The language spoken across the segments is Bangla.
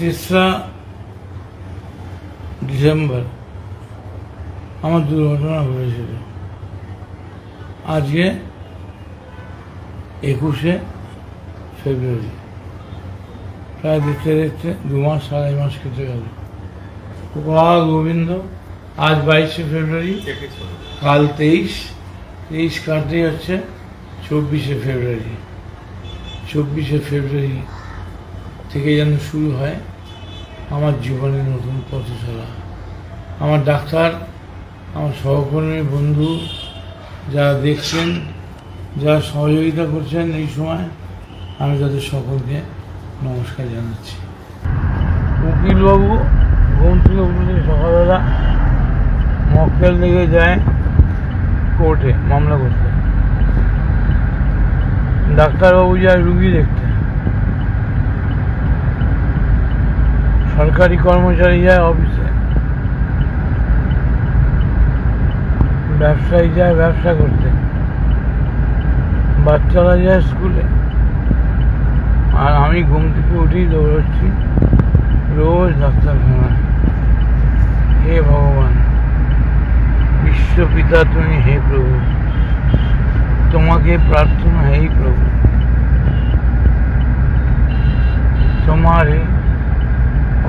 তেসরা ডিসেম্বর আমার দুর্ঘটনা ঘটেছিল আজকে একুশে ফেব্রুয়ারি প্রায় দেখতে দেখতে দু মাস আড়াই মাস কেটে গেল গোপাল গোবিন্দ আজ বাইশে ফেব্রুয়ারি কাল তেইশ তেইশ কাটতেই হচ্ছে চব্বিশে ফেব্রুয়ারি চব্বিশে ফেব্রুয়ারি থেকে যেন শুরু হয় আমার জীবনের নতুন পথ চলা। আমার ডাক্তার, আমার সহকর্মী বন্ধু যারা দেখছেন, যারা সহযোগিতা করছেন এই সময়, আমি তাদের সকলকে নমস্কার জানাচ্ছি। উকিলবাবু, ঘুম থেকে উঠে সকালবেলা, মক্কেল দিকে যায় কোর্টে, মামলা করতে। ডাক্তারবাবু যায় রুগী দেখতে। সরকারি কর্মচারী যায় অফিসে। ব্যবসায়ী যায় ব্যবসা করতে। বাচ্চারা যায় স্কুলে। আর আমি ঘুম থেকে উঠেই দৌড়চ্ছি। রোজ ডাক্তারখানায় হে ভগবান বিশ্বপিতা তুমি হে প্রভু। তোমাকে প্রার্থনা হেই প্রভু। তোমার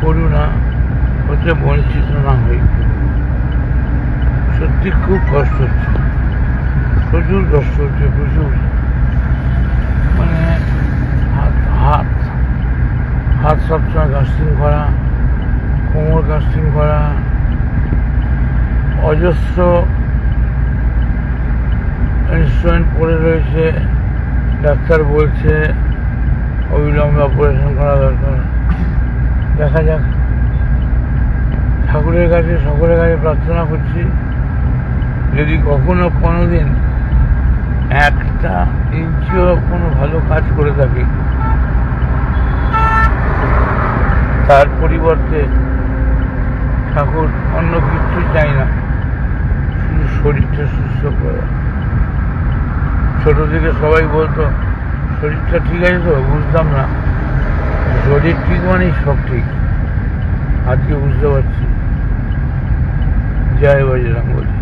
করুণা হতে বঞ্চিত না হই সত্যি খুব কষ্ট হচ্ছে। প্রচুর কষ্ট হচ্ছে, প্রচুর। মানে হাত হাত হাত সবসময় কাস্টিং করা, কোমর কাস্টিং করা, অজস্র ইনস্ট্রুমেন্ট পড়ে রয়েছে, ডাক্তার বলছে, অবিলম্বে অপারেশন করা দরকার। দেখা যাক। ঠাকুরের কাছে, সকলের কাছে প্রার্থনা করছি, যদি কখনো কোনো দিন একটা ইঞ্চিও কোনো ভালো কাজ করে থাকি, তার পরিবর্তে ঠাকুর অন্য কিছু চাই না, শুধু শরীরটা সুস্থ করে। ছোট থেকে সবাই বলতো, শরীরটা ঠিক আছে তো? বুঝতাম না। শরীর ঠিক মানে সব ঠিক। আজকে বুঝতে পারছি। জয় বজরঙ্গলী